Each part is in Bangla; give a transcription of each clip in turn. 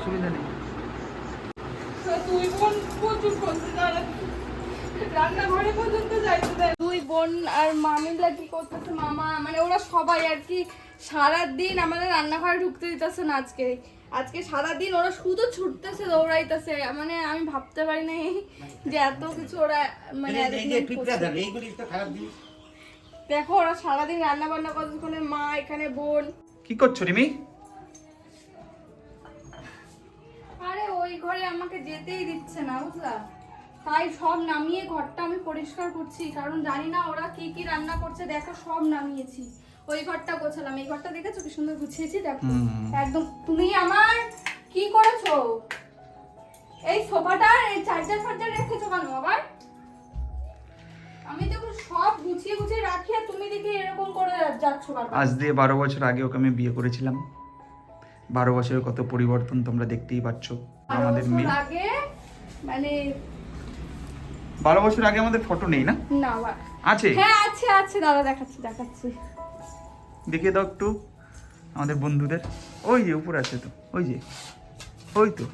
অসুবিধা নেই। রান্নাঘরে পর্যন্ত যাইতে দেয় দুই বোন আর মামিলা কি করতেছে মামা? মানে ওরা সবাই আর কি সারা দিন আমাদের রান্নাঘরে ঢুকতে দিতেছে না আজকে। আজকে সারা দিন ওরা শুধু ছুটতেছে দৌড়াইতেছে। মানে আমি ভাবতে পারি না যে এত কিছু ওরা মানে দেখো ওরা সারাদিন রান্না বান্না করতেছে মা এখানে বোন। কি করছ রিমি? আরে ওই ঘরে আমাকে যেতেই দিচ্ছে না বুঝলা? তাই সব নামিয়ে ঘরটা আমি পরিষ্কার করছি কারণ জানি না ওরা কি কি রান্না করছে দেখো সব নামিয়েছি। ওই ঘরটা গোছালাম। এই ঘরটা দেখেছ কি সুন্দর গুছিয়েছি? দেখো। একদম। তুমি আমার কি করেছ? এই সোফাটা এই চার্জার ফার্জার রেখেছো কেন আবার আমি দেখো সব গুছিয়ে গুছিয়ে রাখি আর তুমি দেখি এরকম করে যাচ্ছ আজ দিয়ে বারো বছর আগে ওকে আমি বিয়ে করেছিলাম। বারো বছরের কত পরিবর্তন তোমরা দেখতেই পাচ্ছ। আমাদের মেয়ে। মানে বারো বছর আগে আমাদের ফটো নেই না? না আছে? হ্যাঁ আছে আছে দাদা দেখাচ্ছি দেখাচ্ছি। দেখিয়ে দাও একটু আমাদের বন্ধুদের। ওই যে উপরে আছে তো ওই যে ওই তো।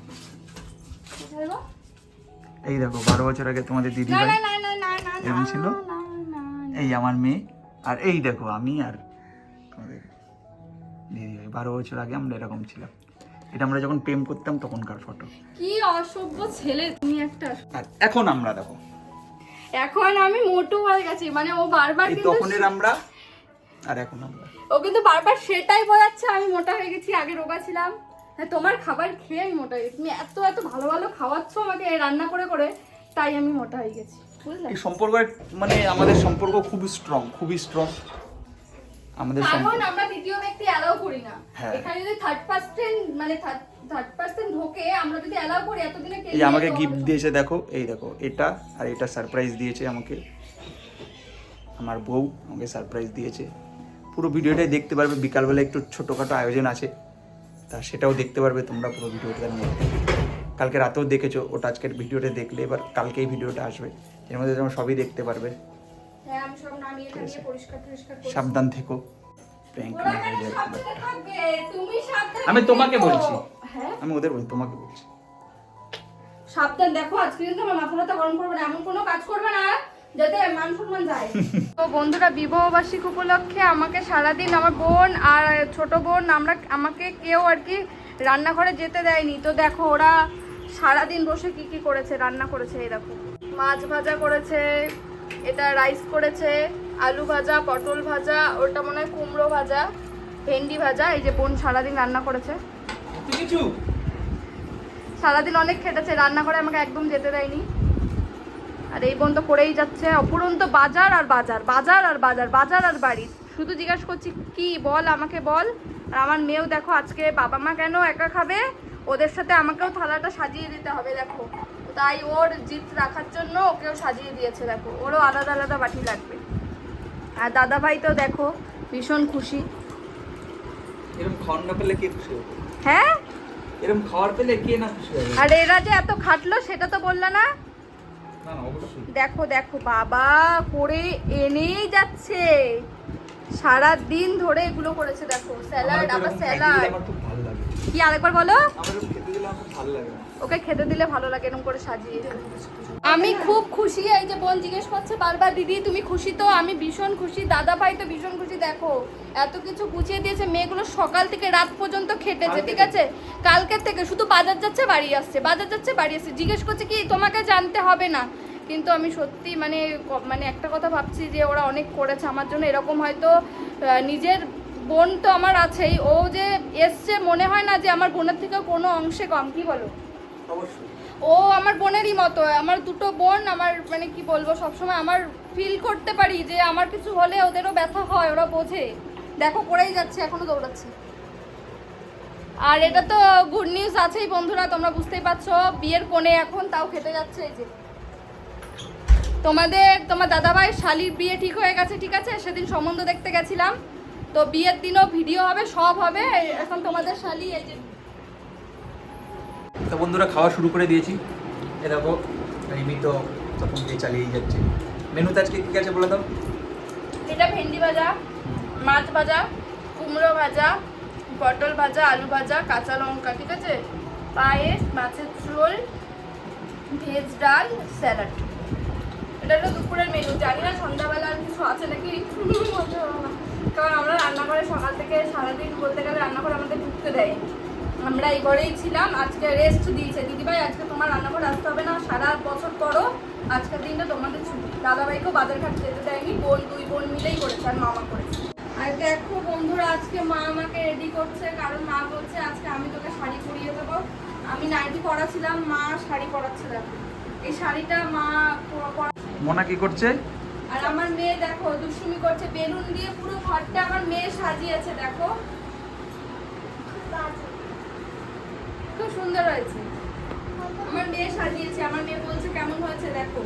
এই দেখো বারো বছর আগে তোমাদের দিদি ভাই এরকম ছিল? এই আমার মেয়ে আর এই দেখো আমি আর তোমাদের বারো বছর আগে আমরা এরকম ছিলাম। এটা আমরা যখন প্রেম করতাম তখনকার ফটো কি অসভ্য ছেলে তুমি একটা। আর এখন আমরা দেখো। এখন আমি মোটু হয়ে গেছি মানে ও বারবার এই কিন্তু তখনের আমরা আর এখন আমরা। ও কিন্তু বারবার সেটাই বোঝাচ্ছে আমি মোটা হয়ে গেছি আগে রোগা ছিলাম। হ্যাঁ তোমার খাবার খেয়ে আমি মোটা হয়ে গেছি। তুমি এত এত ভালো ভালো খাওয়াচ্ছ আমাকে রান্না করে করে তাই আমি মোটা হয়ে গেছি বুঝলে? এই সম্পর্ক মানে আমাদের সম্পর্ক খুবই স্ট্রং খুবই স্ট্রং আমাদের কারণ আমরা দ্বিতীয় ব্যক্তি অ্যালাউ করি না। হ্যাঁ। এখানে যদি থার্ড পার্সেন্ট মানে থার্ড পার্সেন্ট ঢোকে আমরা যদি অ্যালাউ করি এতদিনে কে এই আমাকে গিফট দিয়েছে দেখো এই দেখো এটা আর এটা সারপ্রাইজ দিয়েছে আমাকে। আমার বউ আমাকে সারপ্রাইজ দিয়েছে। পুরো ভিডিওটাই দেখতে পারবে বিকালবেলা একটু ছোটোখাটো আয়োজন আছে। তা সেটাও দেখতে পারবে তোমরা পুরো ভিডিওটার মধ্যে। কালকে রাতেও দেখেছ ওটা আজকের ভিডিওটা দেখলে এবার কালকে এই ভিডিওটা আসবে। এর মধ্যে তোমরা সবই দেখতে পারবে। হ্যাঁ আমি সব নামিয়ে টামিয়ে পরিষ্কার টরিষ্কার সাবধান থেকো। আমি তোমাকে বলছি। হ্যাঁ? আমি ওদের বলি তোমাকে বলছি। সাবধান দেখো আজকে কিন্তু আমার মাথা ব্যথা গরম করবে না। এমন কোনো কাজ করবে না যাতে মান সম্মান যায়। তো বন্ধুরা বিবাহবার্ষিক উপলক্ষে আমাকে সারাদিন আমার বোন আর ছোট বোন আমরা আমাকে কেউ আর কি রান্নাঘরে যেতে দেয়নি। তো দেখো ওরা সারাদিন বসে কি কি করেছে রান্না করেছে এই দেখো। মাছ ভাজা করেছে এটা রাইস করেছে আলু ভাজা পটল ভাজা ওটা মনে হয় কুমড়ো ভাজা ভেন্ডি ভাজা এই যে বোন সারাদিন রান্না করেছে। সারাদিন অনেক খেটেছে রান্না করে আমাকে একদম যেতে দেয়নি। আর এই বোন তো করেই যাচ্ছে অপুরন্ত বাজার আর বাজার বাজার আর বাজার বাজার আর বাড়ি। শুধু জিজ্ঞাসা করছি কি বল আমাকে বল? আর আমার মেয়েও দেখো আজকে বাবা মা কেন একা খাবে? ওদের সাথে আমাকেও থালাটা সাজিয়ে দিতে হবে দেখো। তাই ওর জিত রাখার জন্য ওকেও সাজিয়ে দিয়েছে দেখো। ওরও আলাদা আলাদা বাটি লাগবে। আর দাদা ভাই তো দেখো ভীষণ খুশি। এরকম খাওয়ার না পেলে কে খুশি হবে? হ্যাঁ? এরকম খাওয়ার পেলে কে না খুশি হবে? আর এরা যে এত খাটলো সেটা তো বলল না? দেখো দেখো বাবা করে এনেই যাচ্ছে। সারা দিন ধরে এগুলো করেছে দেখো। স্যালাড আবার স্যালাড। আমার খুব ভালো লাগে কি আরেকবার বলো? ওকে খেতে দিলে ভালো লাগে এরকম করে সাজিয়ে। আমি খুব খুশি এই যে বোন জিজ্ঞেস করছে বারবার দিদি তুমি খুশি তো? আমি ভীষণ খুশি। দাদা ভাই তো ভীষণ খুশি দেখো। এত কিছু গুছিয়ে দিয়েছে মেয়েগুলো সকাল থেকে রাত পর্যন্ত খেটেছে ঠিক আছে? কালকের থেকে শুধু বাজার যাচ্ছে বাড়ি আসছে বাজার যাচ্ছে বাড়ি আসছে। জিজ্ঞেস করছে কি তোমাকে জানতে হবে না। কিন্তু আমি সত্যি মানে মানে একটা কথা ভাবছি যে ওরা অনেক করেছে। আমার জন্য এরকম হয়তো নিজের বোন তো আমার আছেই। ও যে এসছে মনে হয় না যে আমার বোনের থেকেও কোনো অংশে কম কি বলো? ও আমার বোনেরই মতো আমার দুটো বোন আমার মানে কি বলব সবসময় আমার ফিল করতে পারি যে আমার কিছু হলে ওদেরও ব্যথা হয় ওরা বোঝে। দেখো করেই যাচ্ছে এখনও দৌড়াচ্ছে। আর এটা তো গুড নিউজ আছেই বন্ধুরা তোমরা বুঝতেই পারছ বিয়ের কোণে এখন তাও খেতে যাচ্ছে এই যে। তোমাদের তোমার দাদাভাই শালির বিয়ে ঠিক হয়ে গেছে ঠিক আছে? সেদিন সম্বন্ধ দেখতে গেছিলাম। তো বিয়ের দিনও ভিডিও হবে সব হবে। এখন তোমাদের শালি এই যে। তো বন্ধুরা খাওয়া শুরু করে দিয়েছি। এ দেখো রিমি তো তখন দিয়ে চালিয়েই যাচ্ছে। মেনুতে আজকে কী আছে বলে দাও? এটা ভেন্ডি ভাজা মাছ ভাজা কুমড়ো ভাজা পটল ভাজা আলু ভাজা কাঁচা লঙ্কা ঠিক আছে? পায়েস মাছের ঝোল ভেজ ডাল স্যালাড। এটা হলো দুপুরের মেনু। জানি না সন্ধ্যাবেলা আর কিছু আছে নাকি। কারণ আমরা রান্না করে সকাল থেকে সারাদিন বলতে গেলে রান্না করে আমাদের ঢুকতে দেয়। আমরা এই ঘরেই ছিলাম আজকে রেস্ট দিয়েছে। দিদিভাই আজকে তোমার রান্না আসতে হবে না সারা বছর করো আজকের দিনটা তোমাদের ছুটি। দাদাভাইকেও বাজার ঘাট যেতে দেয়নি বোন দুই বোন মিলেই করেছে আর মামা করেছে। আর দেখো বন্ধুরা আজকে মা আমাকে রেডি করছে কারণ মা বলছে আজকে আমি তোকে শাড়ি পরিয়ে দেবো। আমি নাইটি পরাছিলাম মা শাড়ি পরাচ্ছে দেখো। এই শাড়িটা মা প- কি করছে? আর আমার মেয়ে দেখো দুষ্টুমি করছে বেলুন দিয়ে পুরো ঘরটা আমার মেয়ে সাজিয়েছে দেখো। খুব সুন্দর হয়েছে। আমার মেয়ে সাজিয়েছে আমার মেয়ে বলছে কেমন হয়েছে দেখো?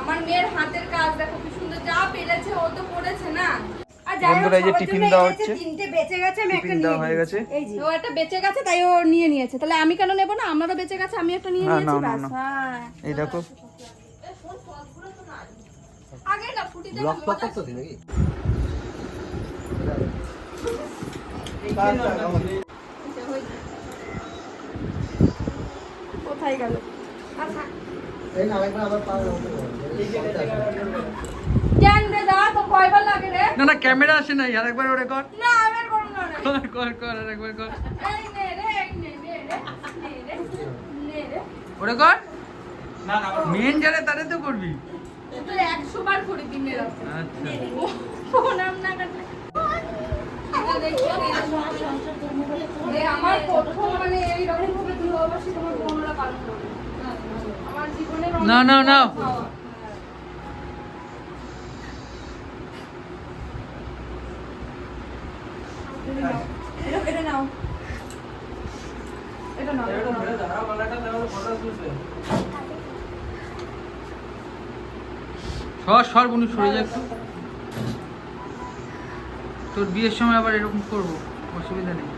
আমার মেয়ের হাতের কাজ দেখো কি সুন্দর। যা পেরেছে ও তো করেছে না। আর বন্ধুরা, এই যে টিফিন দেওয়া হচ্ছে। তিনটে বেঁচে গেছে আমি একটা নিয়ে হয়ে গেছে। এই যে ও একটা বেঁচে গেছে তাই ও নিয়ে নিয়েছে। তাহলে আমি কেন নেব না? আমারও বেঁচে গেছে আমি একটা নিয়ে নিয়েছি। হ্যাঁ। এই দেখো। আগে না ব্লক টক মজা করতেছি নাকি কোথায় গেল? আচ্ছা। এই না আরেকবার আবার পা কেন রে দা তো কয়বার লাগে রে? না না ক্যামেরা আসে নাই আর ওরে কর। না আমি আর করব না কর কর কর আর কর। এই নে রে, এই নে, নে রে, নে রে, নে রে। ওরে কর। না না মেন যারে তারে তো করবি। তুই একশো বার করে দিনের রাতে। আচ্ছা ও নাম না কাটলে। এটা আমার প্রথম মানে এইরকম ভাবে বিবাহবার্ষিকী তোমার বোনরা পালন করবে। আমার জীবনের না, না, না। এটা এটা নাও এটা নাও, এটা নাও। সর সর বনু সরে যা একটু তোর বিয়ের সময় আবার এরকম করব অসুবিধা নেই।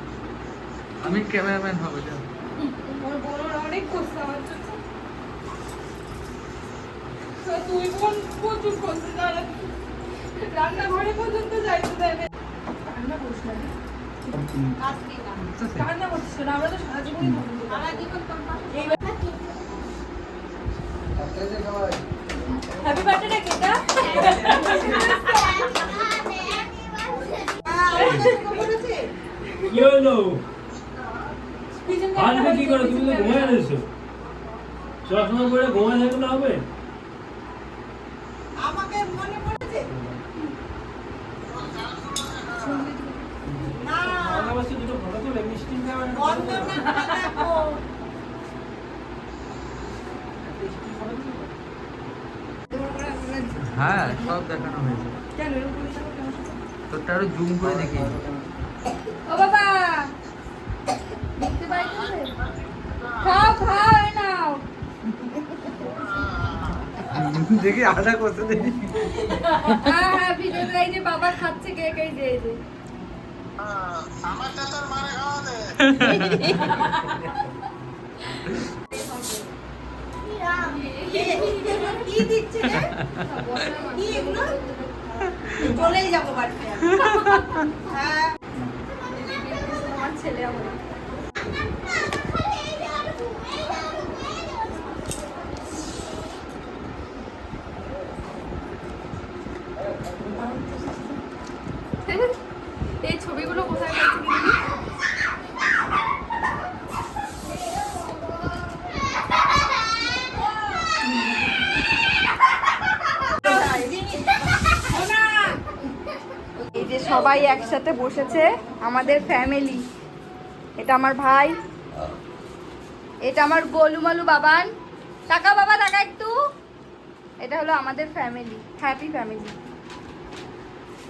আমি ক্যামেরাম্যান হব যা। তুই প্রচুর রান্নাঘরে পর্যন্ত যাইতে দেবে। রান্না করিস না। রে। রান্না করছিস না আমরা তো সারা জীবনই সারা জীবন হ্যাপি বার্থডে কেটা কি হলো? আসবে কি করে? তুমি তো ঘুমায় রয়েছো। চশমা পরে ঘুমায় থাকলে হবে? আমাকে মনে পড়েছে? না। আমার কাছে দুটো ফটো তুলে মিষ্টি খাওয়া বন্দনাটা দেখো হ্যাঁ সব দেখানো হয়েছে। তোরটা আরও জুম করে দেখি। ও বাবা! দেখতে পাইতেছে খাও খাও নাও। দেখি আধা করতে দেখি। হ্যাঁ হ্যাঁ ভিডিও এই যে বাবা খাচ্ছে কেক এই যে যে। কি দিচ্ছে রে? কি চলেই যাব হ্যাঁ। এই ছবিগুলো কোথায় পাচ্ছি দিদি এই যে সবাই একসাথে বসেছে, আমাদের ফ্যামিলি এটা আমার ভাই। এটা আমার গোলুমালু বাবান। টাকা বাবা টাকা একটু। এটা হলো আমাদের ফ্যামিলি হ্যাপি ফ্যামিলি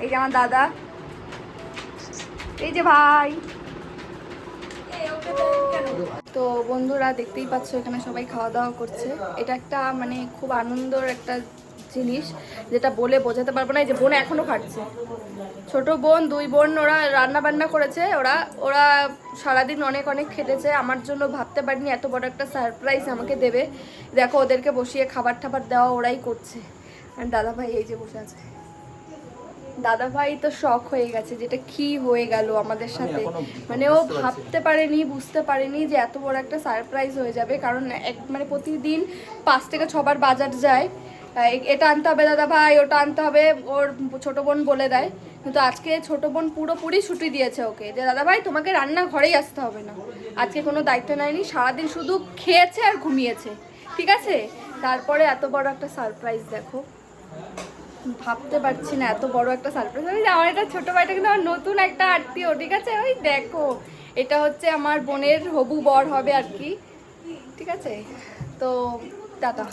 এই যে আমার দাদা। এই যে ভাই। তো বন্ধুরা, দেখতেই পাচ্ছ, এখানে সবাই খাওয়া দাওয়া করছে। এটা একটা মানে খুব আনন্দর একটা জিনিস, যেটা বলে বোঝাতে পারব না। এই যে বোন এখনও খাচ্ছে। ছোট বোন দুই বোন ওরা রান্না বান্না করেছে ওরা ওরা সারাদিন অনেক অনেক খেটেছে। আমার জন্য ভাবতে পারিনি এত বড় একটা সারপ্রাইজ আমাকে দেবে। দেখো ওদেরকে বসিয়ে খাবার টাবার দেওয়া ওরাই করছে। আর দাদা ভাই এই যে বসে আছে। দাদা ভাই তো শখ হয়ে গেছে যেটা কি হয়ে গেল আমাদের সাথে। মানে ও। ভাবতে পারেনি বুঝতে পারেনি যে এত বড় একটা সারপ্রাইজ হয়ে যাবে। কারণ এক মানে প্রতিদিন পাঁচ থেকে ছবার বাজার যায়। এটা আনতে হবে দাদা ভাই, ওটা আনতে হবে, ওর ছোট বোন বলে দেয়। কিন্তু আজকে ছোট বোন পুরোপুরি ছুটি দিয়েছে ওকে। যে দাদা ভাই, তোমাকে রান্না ঘরেই আসতে হবে না। আজকে কোনো দায়িত্ব নেয়নি, সারাদিন শুধু খেয়েছে আর ঘুমিয়েছে। ঠিক আছে? তারপরে এত বড় একটা সারপ্রাইজ দেখো। ভাবতে পারছি না, এত বড় একটা সারপ্রাইজ আমি আমার এটা ছোটো ভাইটা কিন্তু আমার নতুন একটা আত্মীয়, ঠিক আছে? ওই দেখো, এটা হচ্ছে আমার বোনের হবু বর হবে আর কি। ঠিক আছে? তো টাটা